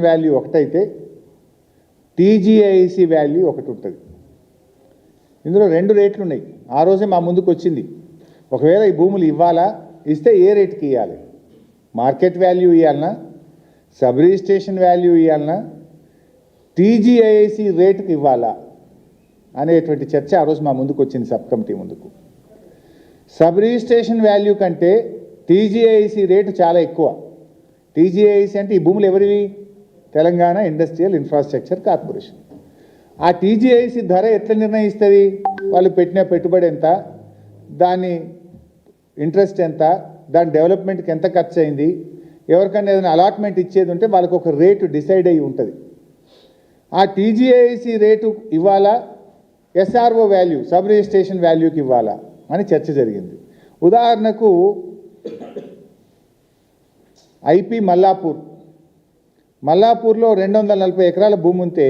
Value ఒకటైతే TGIC value ఒకటి ఉంటుంది ఇందులో రెండు రేట్లు ఉన్నాయి ఆ రోజే మా ముందుకు వచ్చింది ఒకవేళ ఈ భూములు ఇవ్వాలా? ఇస్తే ఏ రేటుకి ఇవ్వాలి మార్కెట్ వాల్యూ ఇవ్వాలన్నా సబ్ రిజిస్ట్రేషన్ వాల్యూ ఇవ్వాలన్నా టీజీఐసి రేటుకి ఇవ్వాలా? అనేటువంటి చర్చ ఆ రోజు మా ముందుకు వచ్చింది సబ్ కమిటీ ముందుకు. సబ్ రిజిస్ట్రేషన్ వాల్యూ కంటే టీజీఐసి రేటు చాలా ఎక్కువ. టీజీఐసి అంటే ఈ భూములు ఎవరివి? Telangana industrial infrastructure corporation. ఆ టీజీఐసి ధర ఎట్లా నిర్ణయిస్తుంది? వాళ్ళు పెట్టిన పెట్టుబడి ఎంత? దాని ఇంట్రెస్ట్ ఎంత? దాని డెవలప్మెంట్కి ఎంత ఖర్చు అయింది ఎవరికైనా ఏదైనా అలాట్మెంట్ ఇచ్చేది ఉంటే వాళ్ళకి ఒక రేటు డిసైడ్ అయ్యి ఉంటుంది. ఆ టీజీఐసి రేటు ఇవ్వాలా? ఎస్ఆర్ఓ వాల్యూ సబ్ రిజిస్ట్రేషన్ వాల్యూకి ఇవ్వాలా? అని చర్చ జరిగింది. ఉదాహరణకు ఐపీ మల్లాపూర్ మల్లాపూర్లో రెండు వందల నలభై ఎకరాల భూమి ఉంటే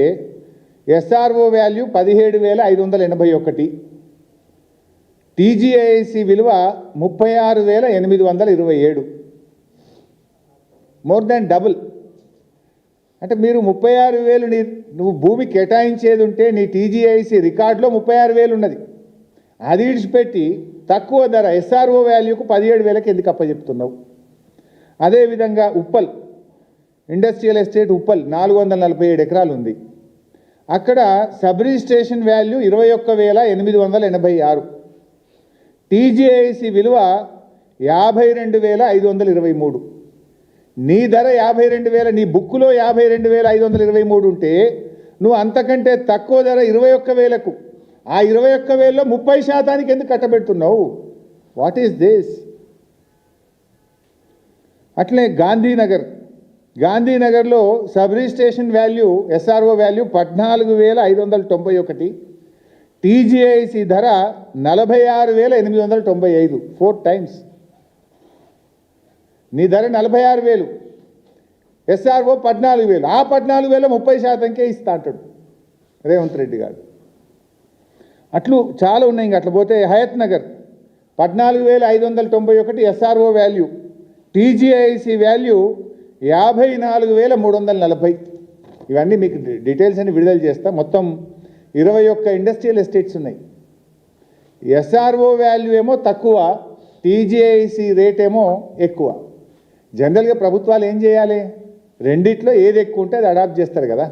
ఎస్ఆర్ఓ వాల్యూ పదిహేడు వేల ఐదు వందల ఎనభై ఒకటి. టీజీఐసి విలువ ముప్పై ఆరు వేల ఎనిమిది వందల ఇరవై ఏడు. More than double. అంటే మీరు ముప్పై ఆరు వేలు నీ నువ్వు భూమి కేటాయించేది ఉంటే నీ టీజీఐసి రికార్డులో ముప్పై ఆరు వేలు ఉన్నది అది విడిచిపెట్టి తక్కువ ధర ఎస్ఆర్ఓ వాల్యూకు పదిహేడు వేలకు ఎందుకు అప్పచెప్తున్నావు అదేవిధంగా ఉప్పల్ ఇండస్ట్రియల్ ఎస్టేట్ ఉప్పల్ నాలుగు వందల నలభై ఏడు ఎకరాలు ఉంది అక్కడ సబ్ రిజిస్ట్రేషన్ వాల్యూ ఇరవై ఒక్క వేల ఎనిమిది వందల ఎనభై ఆరు. టీజీఐసి విలువ యాభై రెండు వేల ఐదు వందల ఇరవై మూడు. నీ ధర యాభై రెండు వేల నీ బుక్కులో యాభై రెండు వేల ఐదు వందల ఇరవై మూడు ఉంటే నువ్వు అంతకంటే తక్కువ ధర ఇరవై ఒక్క వేలకు. ఆ ఇరవై ఒక్క వేలలో ముప్పై శాతానికి ఎందుకు కట్టబెడుతున్నావు? వాట్ ఈస్ దిస్ అట్లే Gandhinagar గాంధీనగర్లో sub registration value SRO value పద్నాలుగు వేల ఐదు వందల తొంభై ఒకటి టీజీఐసి ధర నలభై ఆరు వేల ఎనిమిది వందల తొంభై ఐదు ఫోర్ టైమ్స్ నీ ధర నలభై ఆరు వేలు. ఎస్ఆర్ఓ పద్నాలుగు వేలు. ఆ పద్నాలుగు వేల ముప్పై శాతంకే ఇస్తా అంటాడు రేవంత్ రెడ్డి గారు. అట్లు చాలా ఉన్నాయి ఇంక అట్లా పోతే హయత్ నగర్ పద్నాలుగు వేల ఐదు వందల తొంభై ఒకటి ఎస్ఆర్ఓ వాల్యూ టీజీఐసి వాల్యూ యాభై నాలుగు వేల మూడు వందల నలభై. ఇవన్నీ మీకు డీటెయిల్స్ అన్ని విడుదల చేస్తా. మొత్తం ఇరవై ఒక్క ఇండస్ట్రియల్ ఎస్టేట్స్ ఉన్నాయి. ఎస్ఆర్ఓ వాల్యూ ఏమో తక్కువ టీజీఐసి రేట్ ఏమో ఎక్కువ. జనరల్గా ప్రభుత్వాలు ఏం చేయాలి? రెండిట్లో ఏది ఎక్కువ ఉంటే అది అడాప్ట్ చేస్తారు కదా.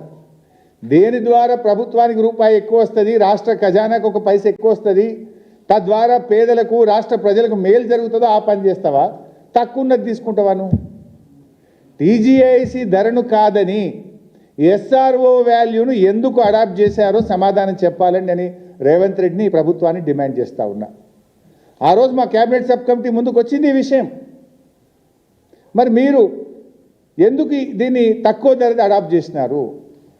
దేని ద్వారా ప్రభుత్వానికి రూపాయి ఎక్కువ వస్తుంది? రాష్ట్ర ఖజానాకు ఒక పైస ఎక్కువ వస్తుంది? తద్వారా పేదలకు రాష్ట్ర ప్రజలకు మేలు జరుగుతుందో ఆ పని చేస్తావా? తక్కువ ఉన్నది తీసుకుంటావా నువ్వు? టీజీఐసి ధరను కాదని ఎస్ఆర్ఓ వాల్యూను ఎందుకు అడాప్ట్ చేశారో సమాధానం చెప్పాలని నేను రేవంత్ రెడ్డిని ప్రభుత్వాన్ని డిమాండ్ చేస్తూ ఉన్నా. ఆ రోజు మా కేబినెట్ సబ్ కమిటీ ముందుకు వచ్చింది ఈ విషయం. మరి మీరు ఎందుకు దీన్ని తక్కువ ధరది అడాప్ట్ చేసినారు?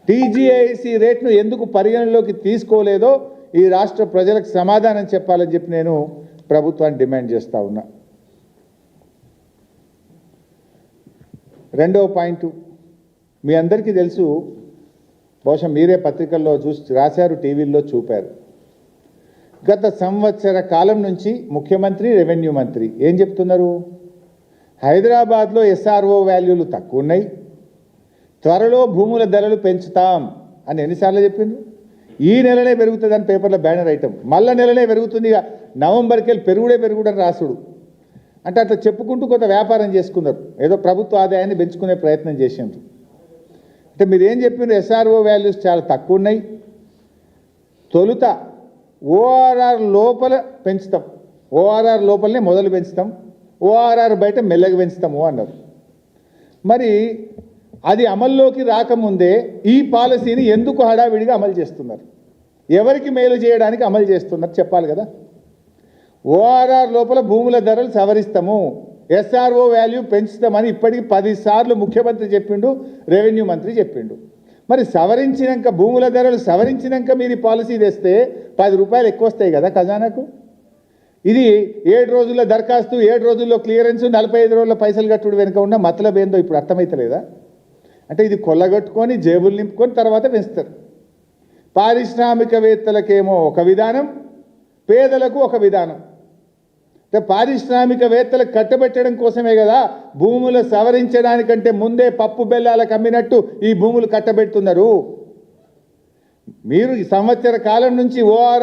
టీజీఐసి రేట్ను ఎందుకు పరిగణలోకి తీసుకోలేదో ఈ రాష్ట్ర ప్రజలకు సమాధానం చెప్పాలని చెప్పి నేను ప్రభుత్వాన్ని డిమాండ్ చేస్తా ఉన్నా. రెండవ పాయింట్ మీ అందరికీ తెలుసు బహుశా మీరే పత్రికల్లో చూసి రాశారు టీవీల్లో చూపారు. గత సంవత్సర కాలం నుంచి ముఖ్యమంత్రి రెవెన్యూ మంత్రి ఏం చెప్తున్నారు? హైదరాబాద్లో ఎస్ఆర్ఓ వాల్యూలు తక్కువ ఉన్నాయి. త్వరలో భూముల ధరలు పెంచుతాం అని ఎన్నిసార్లు చెప్పిండ్రు? ఈ నెలనే పెరుగుతుందని పేపర్లో బ్యానర్ ఐటమ్. మళ్ళా నెలనే పెరుగుతుంది ఇక. నవంబర్కి వెళ్ళి పెరుగుడే పెరుగుడని రాసుడు. అంటే అట్లా చెప్పుకుంటూ కొంత వ్యాపారం చేసుకున్నారు. ఏదో ప్రభుత్వ ఆదాయాన్ని పెంచుకునే ప్రయత్నం చేసిండ్రు. అంటే మీరు ఏం చెప్పిండ్రు ఎస్ఆర్ఓ వాల్యూస్ చాలా తక్కువ ఉన్నాయి తొలుత ఓఆర్ఆర్ లోపల పెంచుతాం. ఓఆర్ఆర్ లోపలనే మొదలు పెంచుతాం. ఓఆర్ఆర్ బయట మెల్లగా పెంచుతాము అన్నారు. మరి అది అమల్లోకి రాకముందే ఈ పాలసీని ఎందుకు హడావిడిగా అమలు చేస్తున్నారు? ఎవరికి మేలు చేయడానికి అమలు చేస్తున్నారు? చెప్పాలి కదా. ఓఆర్ఆర్ లోపల భూముల ధరలు సవరిస్తాము. ఎస్ఆర్ఓ వాల్యూ పెంచుతామని ఇప్పటికి పదిసార్లు ముఖ్యమంత్రి చెప్పిండు రెవెన్యూ మంత్రి చెప్పిండు. మరి సవరించినాక భూముల ధరలు సవరించినాక మీరు పాలసీ తెస్తే పది రూపాయలు ఎక్కువ వస్తాయి కదా ఖజానాకు? ఇది ఏడు రోజుల దరఖాస్తు ఏడు రోజుల్లో క్లియరెన్స్ నలభై ఐదు రోజుల పైసలు కట్టుడు వెనుక ఉన్న మతలబ్ ఏందో ఇప్పుడు అర్థమైతలేదా? అంటే ఇది కొల్లగొట్టుకొని జేబులు నింపుకొని తర్వాత పెంచుతారు. పారిశ్రామికవేత్తలకేమో ఒక విధానం పేదలకు ఒక విధానం. అంటే పారిశ్రామికవేత్తలకు కట్టబెట్టడం కోసమే కదా భూములు సవరించడానికంటే ముందే పప్పు బెల్లాలకు అమ్మినట్టు ఈ భూములు కట్టబెడుతున్నారు. మీరు ఈ సంవత్సర కాలం నుంచి ఓఆర్ఆర్